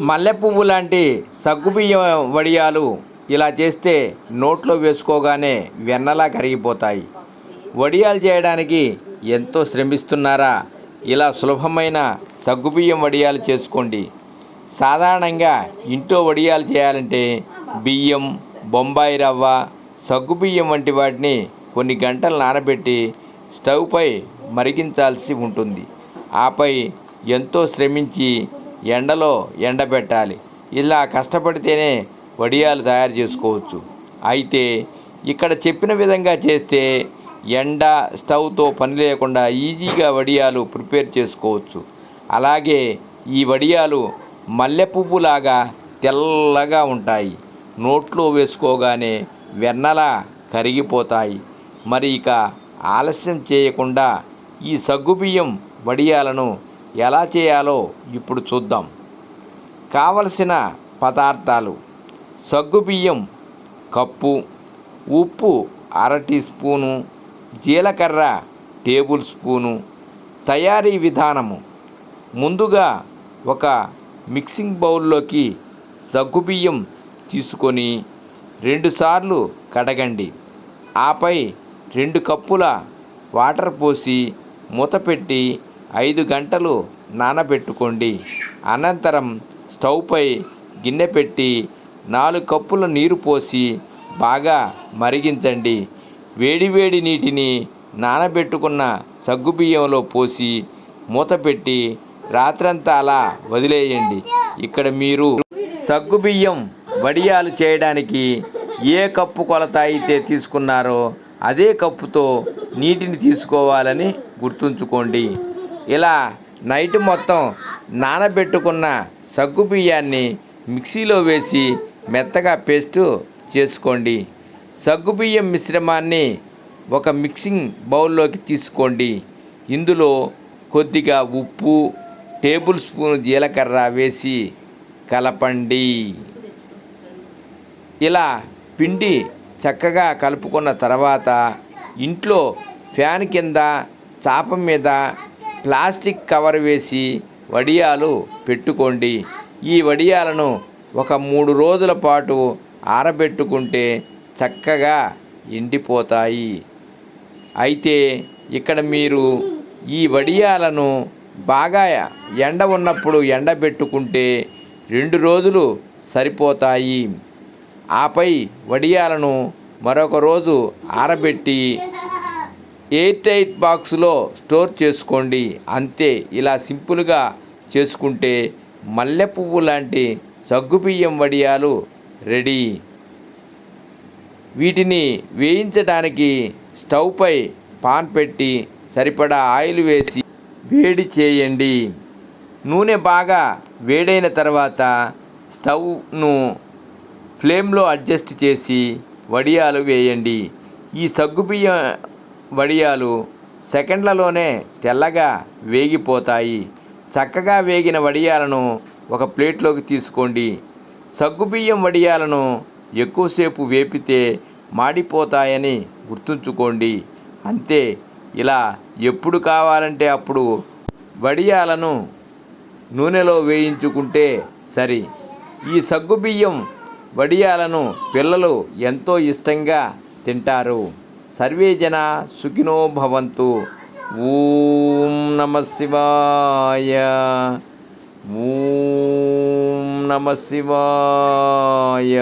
మల్లె పువ్వు లాంటి సగ్గుబియ్యం వడియాలు ఇలా చేస్తే నోట్లో వేసుకోగానే వెన్నలా కరిగిపోతాయి. వడియాలు చేయడానికి ఎంతో శ్రమిస్తున్నారా? ఇలా సులభమైన సగ్గుబియ్యం వడియాలు చేసుకోండి. సాధారణంగా ఇంట్లో వడియాలు చేయాలంటే బియ్యం బొంబాయి రవ్వ సగ్గుబియ్యం వంటి వాటిని కొన్ని గంటలు నానబెట్టి స్టవ్పై మరిగించాల్సి ఉంటుంది. ఆపై ఎంతో శ్రమించి ఎండలో ఎండబెట్టాలి. ఇలా కష్టపడితేనే వడియాలు తయారు చేసుకోవచ్చు. అయితే ఇక్కడ చెప్పిన విధంగా చేస్తే ఎండ స్టవ్తో పని లేకుండా ఈజీగా వడియాలు ప్రిపేర్ చేసుకోవచ్చు. అలాగే ఈ వడియాలు మల్లెపువ్వులాగా తెల్లగా ఉంటాయి. నోట్లో వేసుకోగానే వెన్నలా కరిగిపోతాయి. మరి ఇక ఆలస్యం చేయకుండా ఈ సగ్గుబియ్యం వడియాలను ఎలా చేయాలో ఇప్పుడు చూద్దాం. కావలసిన పదార్థాలు సగ్గుబియ్యం కప్పు ఉప్పు అర టీ స్పూను జీలకర్ర టేబుల్ స్పూను తయారీ విధానము. ముందుగా ఒక మిక్సింగ్ బౌల్లోకి సగ్గుబియ్యం తీసుకొని రెండుసార్లు కడగండి. ఆపై రెండు కప్పుల వాటర్ పోసి మూత పెట్టి ఐదు గంటలు నానబెట్టుకోండి. అనంతరం స్టవ్పై గిన్నె పెట్టి నాలుగు కప్పుల నీరు పోసి బాగా మరిగించండి. వేడివేడి నీటిని నానబెట్టుకున్న సగ్గుబియ్యంలో పోసి మూత పెట్టి రాత్రంతా అలా వదిలేయండి. ఇక్కడ మీరు సగ్గుబియ్యం వడియాలు చేయడానికి ఏ కప్పు కొలత అయితే తీసుకున్నారో అదే కప్పుతో నీటిని తీసుకోవాలని గుర్తుంచుకోండి. ఇలా నైట్ మొత్తం నానబెట్టుకున్న సగ్గుబియ్యాన్ని మిక్సీలో వేసి మెత్తగా పేస్ట్ చేసుకోండి. సగ్గుబియ్యం మిశ్రమాన్ని ఒక మిక్సింగ్ బౌల్లోకి తీసుకోండి. ఇందులో కొద్దిగా ఉప్పు టేబుల్ స్పూన్ జీలకర్ర వేసి కలపండి. ఇలా పిండి చక్కగా కలుపుకున్న తర్వాత ఇంట్లో ఫ్యాన్ కింద చాప మీద ప్లాస్టిక్ కవర్ వేసి వడియాలు పెట్టుకోండి. ఈ వడియాలను ఒక మూడు రోజుల పాటు ఆరబెట్టుకుంటే చక్కగా ఎండిపోతాయి. అయితే ఇక్కడ మీరు ఈ వడియాలను బాగా ఎండ ఉన్నప్పుడు ఎండబెట్టుకుంటే రెండు రోజులు సరిపోతాయి. ఆపై వడియాలను మరొక రోజు ఆరబెట్టి ఎయిర్ టైట్ బాక్స్లో స్టోర్ చేసుకోండి. అంతే ఇలా సింపుల్గా చేసుకుంటే మల్లె పువ్వు లాంటి సగ్గుబియ్యం వడియాలు రెడీ. వీటిని వేయించడానికి స్టవ్పై పాన్ పెట్టి సరిపడా ఆయిల్ వేసి వేడి చేయండి. నూనె బాగా వేడైన తర్వాత స్టవ్ను ఫ్లేమ్లో అడ్జస్ట్ చేసి వడియాలు వేయండి. ఈ సగ్గుబియ్యం వడియాలు సెకండ్లలోనే తెల్లగా వేగిపోతాయి. చక్కగా వేగిన వడియాలను ఒక ప్లేట్లోకి తీసుకోండి. సగ్గుబియ్యం వడియాలను ఎక్కువసేపు వేపితే మాడిపోతాయని గుర్తుంచుకోండి. అంతే ఇలా ఎప్పుడు కావాలంటే అప్పుడు వడియాలను నూనెలో వేయించుకుంటే సరి. ఈ సగ్గుబియ్యం వడియాలను పిల్లలు ఎంతో ఇష్టంగా తింటారు. सर्वे जन सुखिनो भवन्तु। ॐ नमः शिवाय। ॐ नमः शिवाय।